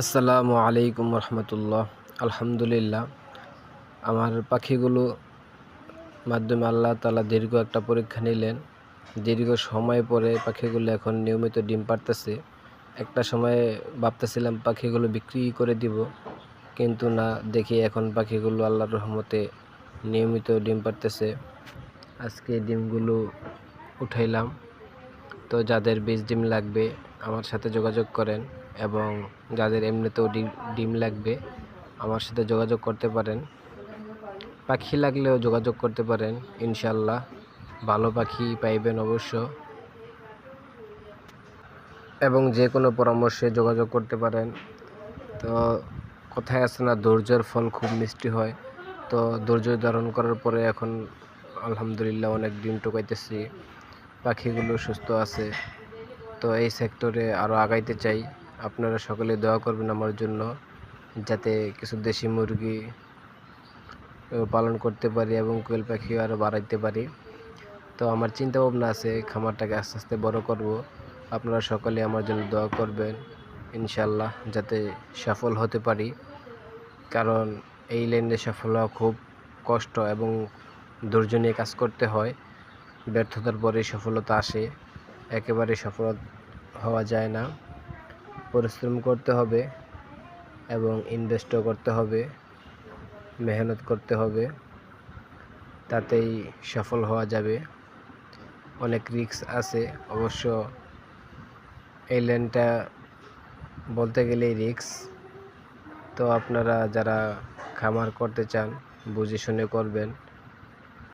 আসসালামু আলাইকুম রহমতুল্লাহ। আলহামদুলিল্লাহ, আমার পাখিগুলো মাধ্যমে আল্লাহ তালা দীর্ঘ একটা পরীক্ষা নিলেন। দীর্ঘ সময় পরে পাখিগুলো এখন নিয়মিত ডিম পারতেছে একটা সময়ে ভাবতেছিলাম পাখিগুলো বিক্রি করে দিব, কিন্তু না, দেখি এখন পাখিগুলো আল্লাহর রহমতে নিয়মিত ডিম পারতেছে আজকে ডিমগুলো উঠাইলাম। তো যাদের বীজ ডিম লাগবে, আমার সাথে যোগাযোগ করেন। এবং যাদের এমনিতেও ডিম ডিম লাগবে, আমার সাথে যোগাযোগ করতে পারেন। পাখি লাগলেও যোগাযোগ করতে পারেন ইনশাল্লাহ ভালো পাখি পাইবেন অবশ্য। এবং যে কোনো পরামর্শে যোগাযোগ করতে পারেন। তো কথায় আছে না, ধৈর্যের ফল খুব মিষ্টি হয়। তো ধৈর্য ধারণ করার পরে এখন আলহামদুলিল্লাহ অনেক ডিম টোকাইতেছি। পাখিগুলো সুস্থ আছে। তো এই সেক্টরে আরও আগাইতে চাই। আপনারা সকলে দোয়া করবেন আমার জন্য, যাতে কিছু দেশি মুরগি পালন করতে পারি এবং কোয়েল পাখিও আরও বাড়াইতে পারি। তো আমার চিন্তা ভাবনা আছে, খামারটাকে আস্তে আস্তে বড় করব। আপনারা সকলে আমার জন্য দোয়া করবেন ইনশাল্লাহ যাতে সফল হতে পারি। কারণ এই লাইনে সফল হওয়া খুব কষ্ট এবং ধৈর্য নিয়ে কাজ করতে হয়। ব্যর্থতার পরে সফলতা আসে, একেবারে সফল হওয়া যায় না। পরিশ্রম করতে হবে এবং ইনভেস্টও করতে হবে, মেহনত করতে হবে, তাতেই সফল হওয়া যাবে। অনেক রিস্ক আছে, অবশ্য এই ল্যান্ডটা বলতে গেলেই রিস্ক তো আপনারা যারা খামার করতে চান, বুঝে শুনে করবেন।